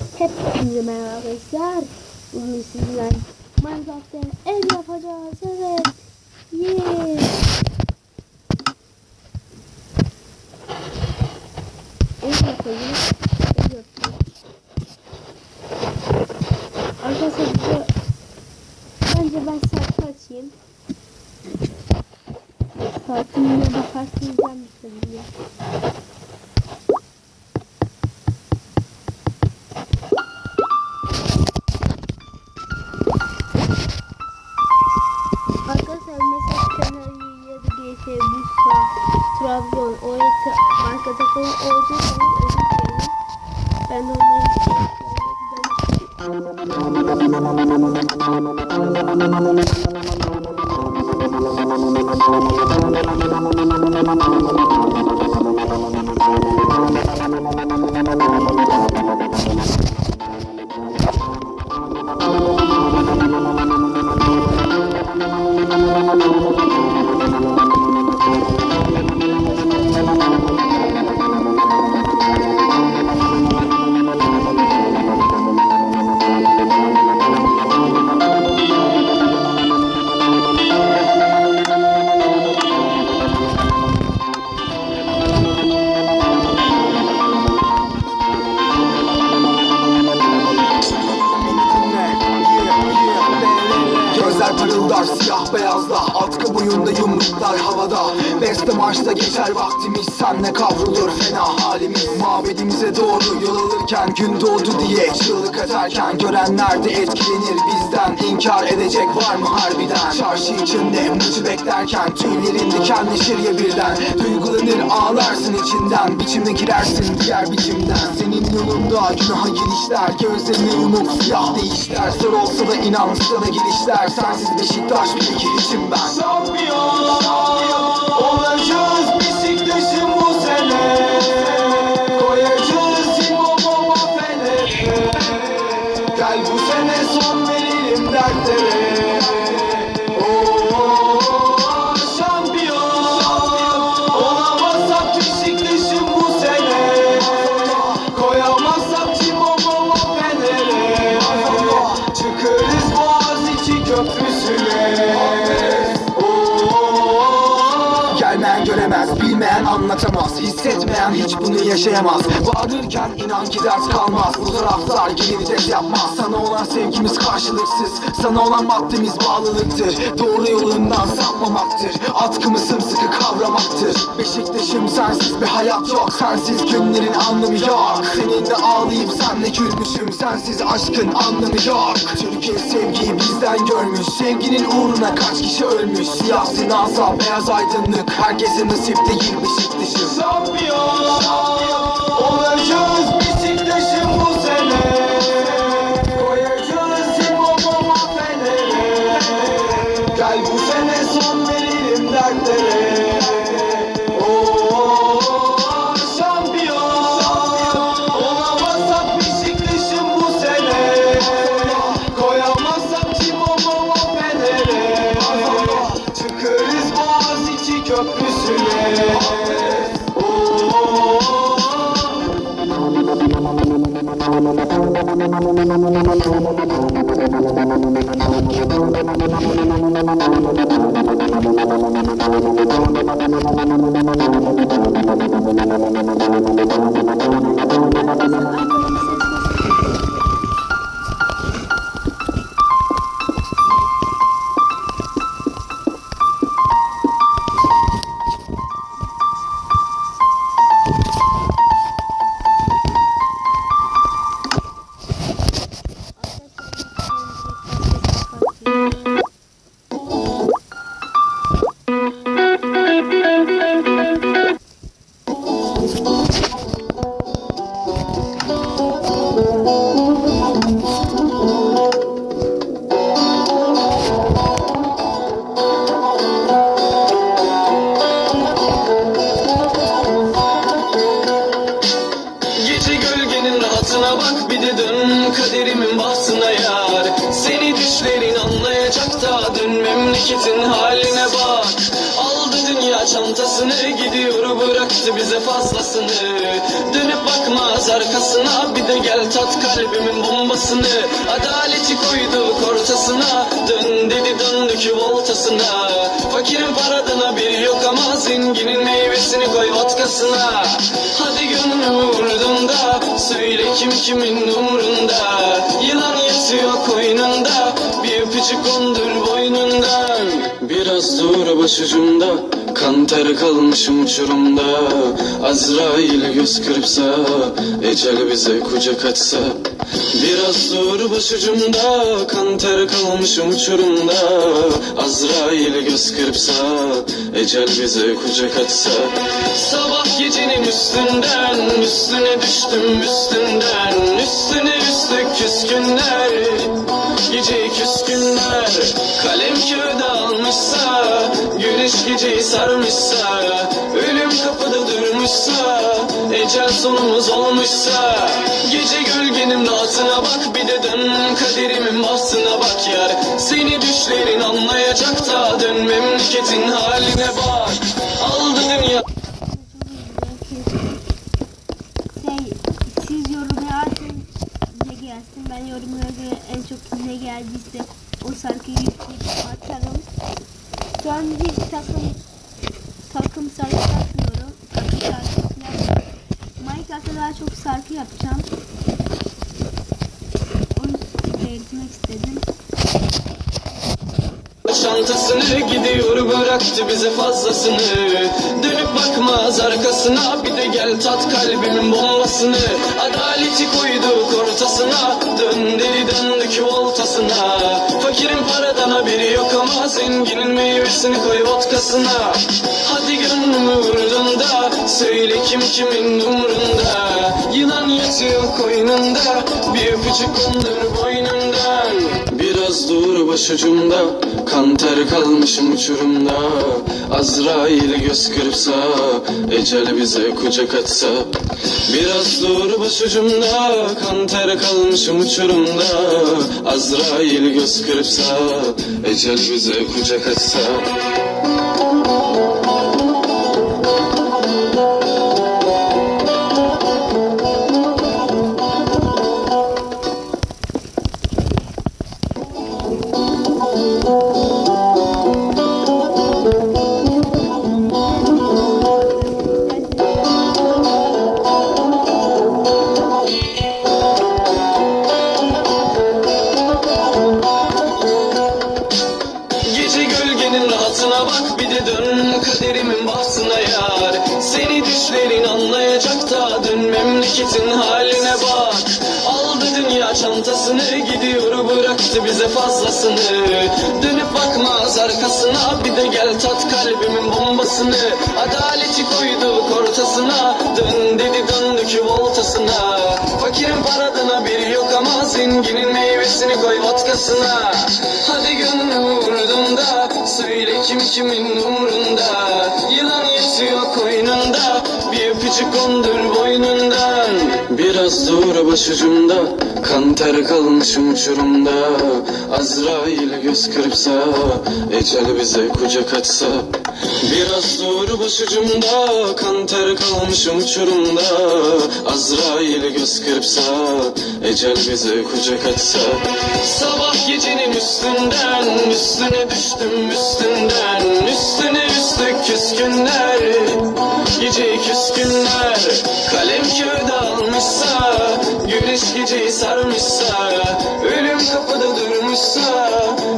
Hepinize merhaba arkadaşlar. Bugün sizinle Minecraft'ta ev yapacağız. Evet. Yeah. Ev yapacağız. Ev yapacağız. Arkadaşlar bu bence ben saat açayım. Saatime bakarsınız ben bitireyim. Arkadaşlar ben Gözler Beste marşta geçer vaktimiz Senle kavrulur fena halimiz. Mabedimize doğru yol alırken Gün doğdu diye çığlık atarken Görenler de etkilenir bizden. İnkar edecek var mı harbiden? Çarşı içinde mucu beklerken Tüylerin dikenleşir ya birden. Duygulanır ağlarsın içinden Biçime girersin diğer biçimden. Senin yolunda günaha girişler Gözlerini yumup siyah değişler. Zor olsa da inan sana girişler. Sensiz Beşiktaş bir girişim ben. Şampiyon olacağız Beşiktaş'ın anlatamaz Hissetmeyen hiç bunu yaşayamaz. Bağırırken inan ki ders kalmaz Bu taraftar vites yapmaz. Sana olan sevgimiz karşılıksız Sana olan maddemiz bağlılıktır. Doğru yolundan sapmamaktır Atkımı sımsıkı kavramaktır. Beşiktaş'ım sensiz bir hayat yok Sensiz günlerin anlamı yok. Seninle ağlayıp senle gülmüşüm Sensiz aşkın anlamı yok. Türkiye sevgiyi bizden görmüş Sevginin uğruna kaç kişi ölmüş? Siyah sinasal beyaz aydınlık Herkese nasip değil Beşiktaş'ım Şampiyon olacağız Gece çantasını gidiyor bıraktı bize fazlasını. Dönüp bakmaz arkasına. Bir de gel tat kalbimin bombasını. Adaleti koyduk ortasına. Dön dedi döndük voltasına Fakirin paradına bir yok ama zenginin meyvesini koy vodkasına. Hadi gönlümü vurdun da söyle kim kimin umrunda. Yılan yatıyor koynunda bir öpücük kondur boynundan. Biraz dur başucumda Kan ter kalmışım uçurumda. Azrail göz kırpsa Ecel bize kucak açsa. Biraz dur başucumda Kan ter kalmışım uçurumda. Azrail göz kırpsa Ecel bize kucak açsa. Sabah gecenin üstünden Üstüne düştüm üstünden. Üstüne üstlük küskünler Gece küskünler. Kalem kağıda almışsa Güneş geceyi sarmışsa Ölüm kapıda durmuşsa Ecel sonumuz olmuşsa Gece gölgenin rahatına bak Bir de dön kaderimin bahtına bak yar Seni düşlerin anlayacak da Dön memleketin haline bak Aldı dünya Şey, siz yorumlara atın ne gelsin. Ben yorumlara göre en çok ne geldiyse o şarkıyı atarım. Şu an hiç takım takım şarkı yapmıyorum. Takım şarkı yapmıyorum. Minecraft'ta daha çok şarkı yapacağım. Onu belirtmek istedim. Çantasını gidiyor bıraktı bize fazlasını. Dönüp bakmaz arkasına bir de gel tat kalbimin bombasını. Adaleti koyduk ortasına dön deli döndük voltasına. Fakirin paradan haberi yok ama zenginin meyvesini koy vodkasına. Hadi gönlümü vurdun da söyle kim kimin umrunda. Yılan yatıyor koynunda bir öpücük kondur boynundan Biraz dur başucumda Kan ter kalmışım uçurumda. Azrail göz kırpsa Ecel bize kucak açsa Biraz dur başucumda Kan ter kalmışım uçurumda. Azrail göz kırpsa Ecel bize kucak açsa memleketin haline bak. Aldı dünya çantasını gidiyor bıraktı bize fazlasını. Dönüp bakmaz arkasına bir de gel tat kalbimin bombasını. Adaleti koyduk ortasına dön dedi döndük voltasına Fakirin paradan haberi yok ama zenginin meyvesini koy vodkasına. Hadi gönlümü vurdum da söyle kim kimin umrunda. Yılan yatıyor koynunda bir öpücük kondur boynundan Dur başucumda kan ter kalmışım uçurumda. Azrail göz kırpsa ecel bize kucak açsa Biraz dur başucumda kan ter kalmışım uçurumda. Azrail göz kırpsa ecel bize kucak açsa Sabah gecenin üstünden üstüne düştüm üstünden. Üstüne üstlük küskünler Gece küskünler. Kalem kağıda almışsa Güneş geceyi sarmışsa Ölüm kapıda durmuşsa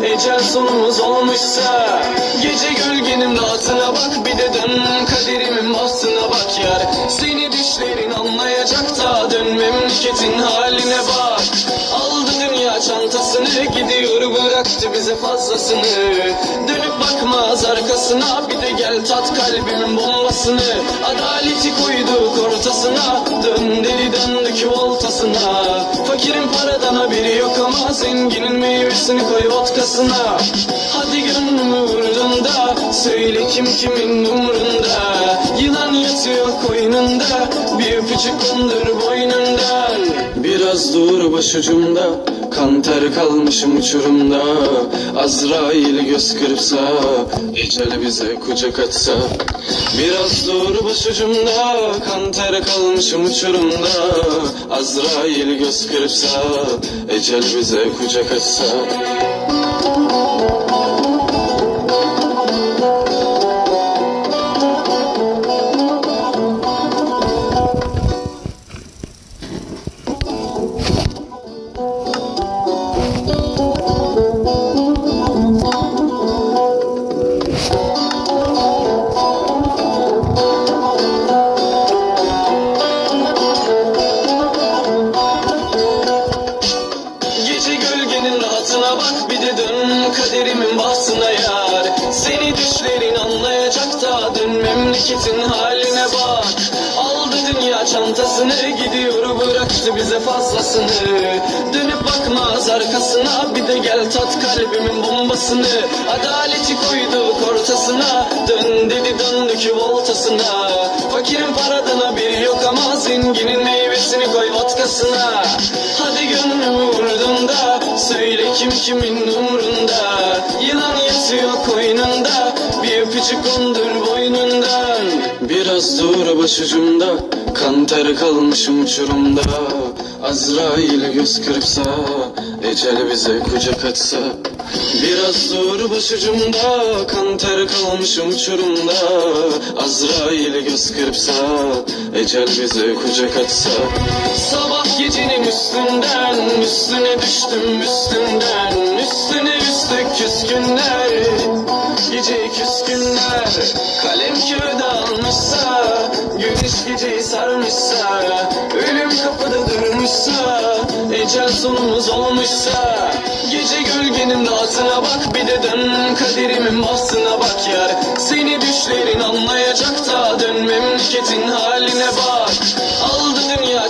Ecel sonumuz olmuşsa Gece gölgenin rahatına bak Bir de dön kaderimin bahtına bak yar. Seni düşlerin anlayacak da Dön memleketin haline bak Gidiyor bıraktı bize fazlasını. Dönüp bakmaz arkasına Bir de gel tat kalbimin bombasını. Adaleti koyduk ortasına Dön deli döndük voltasına. Fakirin paradan haberi yok ama Zenginin meyvesini koy vodkasına. Hadi gönlümü vurdun da Söyle kim kimin umrunda. Yılan yatıyor koynunda Bir öpücük kondur boynundan Biraz dur başucumda Kan ter kalmışım uçurumda. Azrail göz kırpsa Ecel bize kucak atsa. Biraz dur başucumda Kan ter kalmışım uçurumda. Azrail göz kırpsa Ecel bize kucak açsa çantasını gidiyor bıraktı bize fazlasını. Dönüp bakmaz arkasına bir de gel tat kalbimin bombasını. Adaleti koyduk ortasına dön dedi döndük voltasına Fakirin paradan haberi yok ama zenginin meyvesini koy vodkasına Hadi gönlümü vurdun Söyle kim kimin umrunda. Yılan yatıyor koynunda Bir öpücük kondur boynundan Biraz dur başucumda Kan ter kalmışım uçurumda. Azrail göz kırpsa Ecel bize kucak açsa Biraz dur başucumda Kan ter kalmışım uçurumda. Azrail göz kırpsa Ecel bize kucak açsa Sabah gecenin üstünden Üstüne düştüm üstünden. Üstüne üstlük küskünler Gece küskünler. Kalem almışsa Güneş geceyi sarmışsa Ölüm kapıda durmuşsa Ecel sonumuz olmuşsa Gece gölgenin rahatına bak Bir de dön kaderimin bahtına bak yar. Seni düşlerin anlayacak da Dön memleketin haline bak. Dünya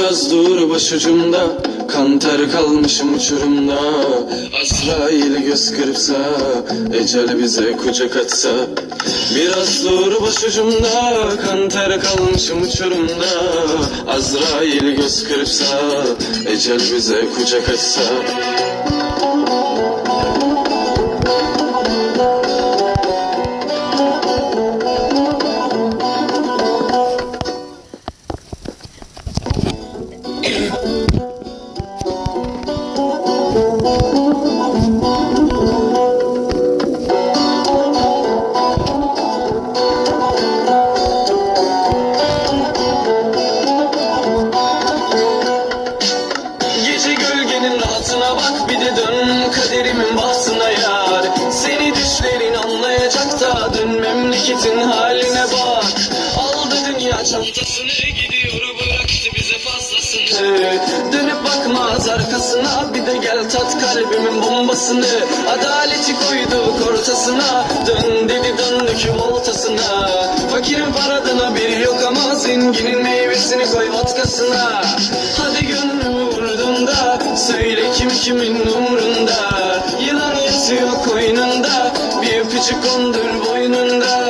Biraz dur başucumda Kan ter kalmışım uçurumda. Azrail göz kırpsa Ecel bize kucak atsa. Biraz dur başucumda Kan ter kalmışım uçurumda. Azrail göz kırpsa Ecel bize kucak açsa kalbimin bombasını Adaleti koyduk ortasına. Dön dedi döndük voltasına Fakirin paradan haberi yok ama zenginin meyvesini koy vodkasına. Hadi gönlümü vurdun da Söyle kim kimin umrunda. Yılan yatıyor koynunda Bir öpücük kondur boynundan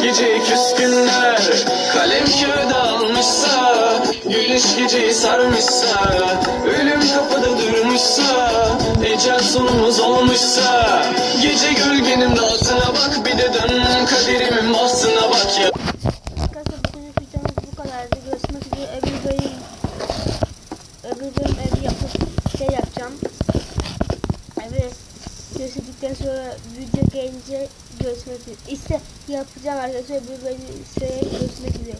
Gece küskünler. Kalem kağıda almışsa Güneş geceyi sarmışsa Ölüm kapıda durmuşsa Ecel sonumuz olmuşsa. Gece gölgenin rahatına bak Bir de dön kaderimin bahtına bak ya Arkadaşlar bugünlük videomuz bu kadardı. Görüşmek üzere. Öbür bölüm, öbür bölüm evi yapıp şey yapacağım. Evet. Görüşürüz. çektikten sonra gelince görüşmek üzere. İşte yapacağım arkadaşlar. Bu beni görüşmek üzere.